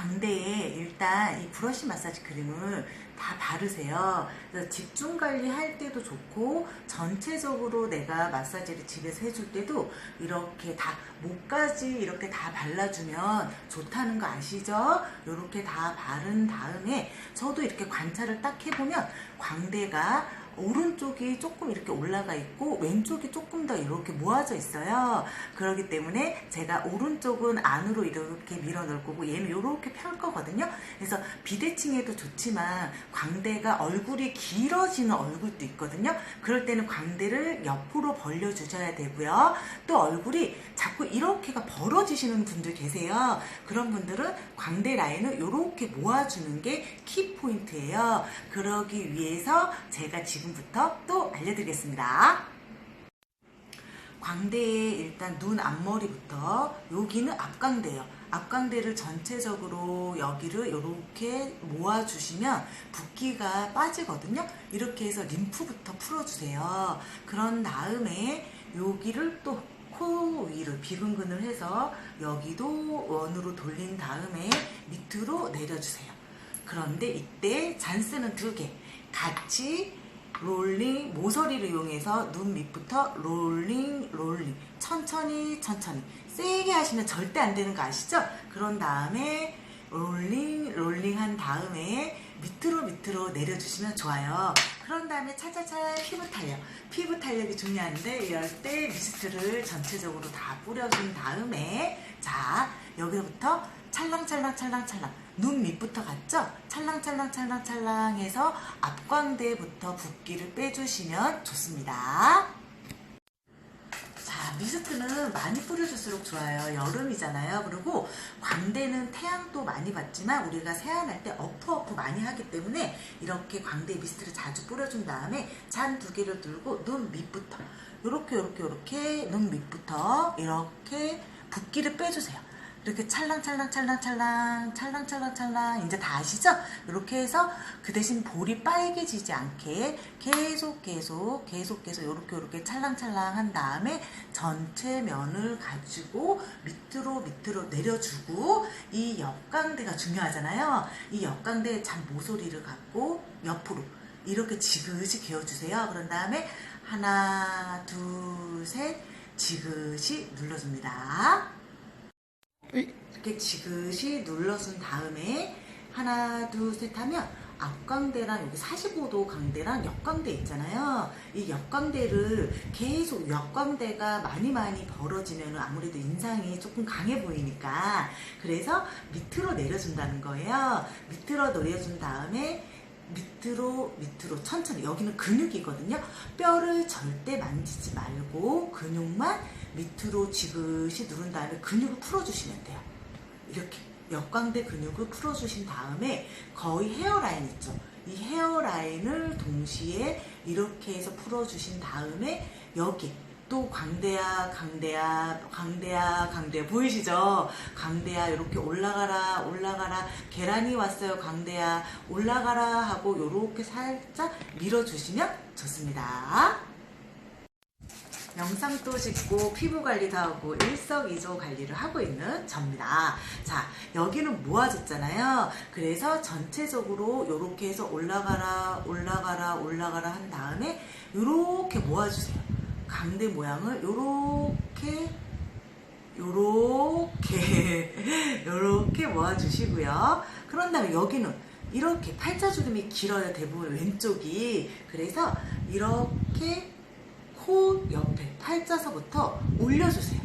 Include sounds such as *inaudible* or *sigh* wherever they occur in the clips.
광대에 일단 이 브러쉬 마사지 크림을 다 바르세요. 그래서 집중 관리할 때도 좋고 전체적으로 내가 마사지를 집에서 해줄 때도 이렇게 다 목까지 이렇게 다 발라주면 좋다는 거 아시죠? 이렇게 다 바른 다음에 저도 이렇게 관찰을 딱 해보면 광대가 오른쪽이 조금 이렇게 올라가 있고 왼쪽이 조금 더 이렇게 모아져 있어요. 그렇기 때문에 제가 오른쪽은 안으로 이렇게 밀어 넣을 거고 얘는 이렇게 펼 거거든요. 그래서 비대칭에도 좋지만 광대가 얼굴이 길어지는 얼굴도 있거든요. 그럴 때는 광대를 옆으로 벌려 주셔야 되고요. 또 얼굴이 자꾸 이렇게가 벌어지시는 분들 계세요. 그런 분들은 광대 라인을 이렇게 모아주는 게 키포인트예요. 그러기 위해서 제가 지금부터 또 알려드리겠습니다. 광대에 일단 눈 앞머리부터 여기는 앞광대예요. 앞광대를 전체적으로 여기를 이렇게 모아주시면 붓기가 빠지거든요. 이렇게 해서 림프부터 풀어주세요. 그런 다음에 여기를 또 코 위를 비근근을 해서 여기도 원으로 돌린 다음에 밑으로 내려주세요. 그런데 이때 잔스는 두 개 같이 롤링 모서리를 이용해서 눈 밑부터 롤링 롤링 천천히 천천히 세게 하시면 절대 안 되는 거 아시죠? 그런 다음에 롤링 롤링 한 다음에 밑으로 밑으로 내려주시면 좋아요. 그런 다음에 차차차 피부 탄력. 피부 탄력이 중요한데 이럴 때 미스트를 전체적으로 다 뿌려준 다음에 자 여기부터 찰랑찰랑 찰랑찰랑 눈 밑부터 갔죠? 찰랑찰랑 찰랑찰랑 해서 앞광대부터 붓기를 빼주시면 좋습니다. 자, 미스트는 많이 뿌려줄수록 좋아요. 여름이잖아요. 그리고 광대는 태양도 많이 받지만 우리가 세안할 때 어프어프 많이 하기 때문에 이렇게 광대 미스트를 자주 뿌려준 다음에 잔 두 개를 들고 눈 밑부터 요렇게 요렇게 요렇게 눈 밑부터 이렇게 붓기를 빼주세요. 이렇게 찰랑찰랑찰랑찰랑 찰랑찰랑찰랑 이제 다 아시죠? 이렇게 해서 그 대신 볼이 빨개지지 않게 계속 계속 계속 계속 이렇게 이렇게 찰랑찰랑 한 다음에 전체 면을 가지고 밑으로 밑으로 내려주고 이 옆광대가 중요하잖아요. 이 옆광대에 잔 모서리를 갖고 옆으로 이렇게 지그시 개어주세요. 그런 다음에 하나 둘 셋 지그시 눌러줍니다. 이렇게 지그시 눌러준 다음에 하나 둘 셋 하면 앞광대랑 여기 45도 광대랑 옆광대 있잖아요. 이 옆광대를 계속 옆광대가 많이 많이 벌어지면 아무래도 인상이 조금 강해 보이니까 그래서 밑으로 내려준다는 거예요. 밑으로 내려준 다음에 밑으로 밑으로 천천히 여기는 근육이거든요. 뼈를 절대 만지지 말고 근육만 밑으로 지그시 누른 다음에 근육을 풀어주시면 돼요. 이렇게 역광대 근육을 풀어주신 다음에 거의 헤어라인 있죠. 이 헤어라인을 동시에 이렇게 해서 풀어주신 다음에 여기 또 광대야 강대야 강대야 강대야 보이시죠? 강대야 이렇게 올라가라 올라가라 계란이 왔어요 강대야 올라가라 하고 이렇게 살짝 밀어주시면 좋습니다. 영상도 찍고 피부 관리도 하고 일석이조 관리를 하고 있는 접니다. 자, 여기는 모아졌잖아요. 그래서 전체적으로 이렇게 해서 올라가라, 올라가라, 올라가라 한 다음에 이렇게 모아주세요. 강대 모양을 이렇게 요렇게 *laughs* 요렇게 모아주시고요. 그런 다음에 여기는 이렇게 팔자주름이 길어요. 대부분 왼쪽이. 그래서 이렇게 코 옆에 팔자서부터 올려주세요.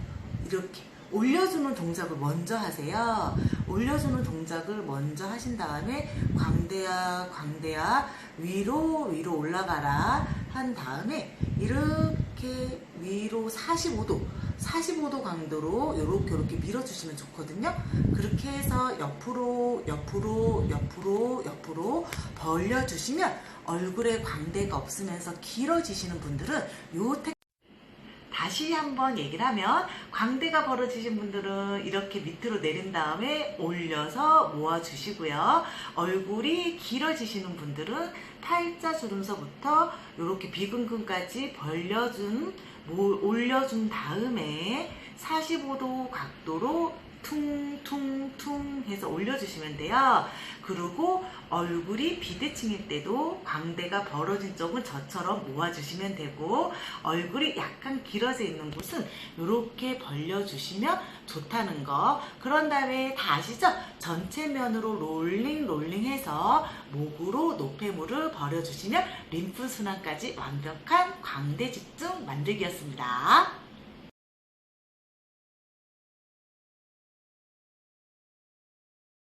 이렇게 올려주는 동작을 먼저 하세요. 올려주는 동작을 먼저 하신 다음에 광대야 광대야 위로 위로 올라가라 한 다음에 이렇게 위로 45도 45도 강도로 이렇게 이렇게 밀어주시면 좋거든요. 그렇게 해서 옆으로 옆으로 옆으로 옆으로 벌려주시면 얼굴에 광대가 없으면서 길어지시는 분들은 요 텍... 다시 한번 얘기를 하면 광대가 벌어지신 분들은 이렇게 밑으로 내린 다음에 올려서 모아주시고요. 얼굴이 길어지시는 분들은 팔자주름서부터 이렇게 비근근까지 벌려준 올려준 다음에 45도 각도로 퉁퉁퉁 해서 올려주시면 돼요. 그리고 얼굴이 비대칭일 때도 광대가 벌어진 쪽은 저처럼 모아주시면 되고 얼굴이 약간 길어져 있는 곳은 이렇게 벌려주시면 좋다는 거. 그런 다음에 다 아시죠? 전체 면으로 롤링 롤링 해서 목으로 노폐물을 버려주시면 림프 순환까지 완벽한 광대 집중 만들기였습니다.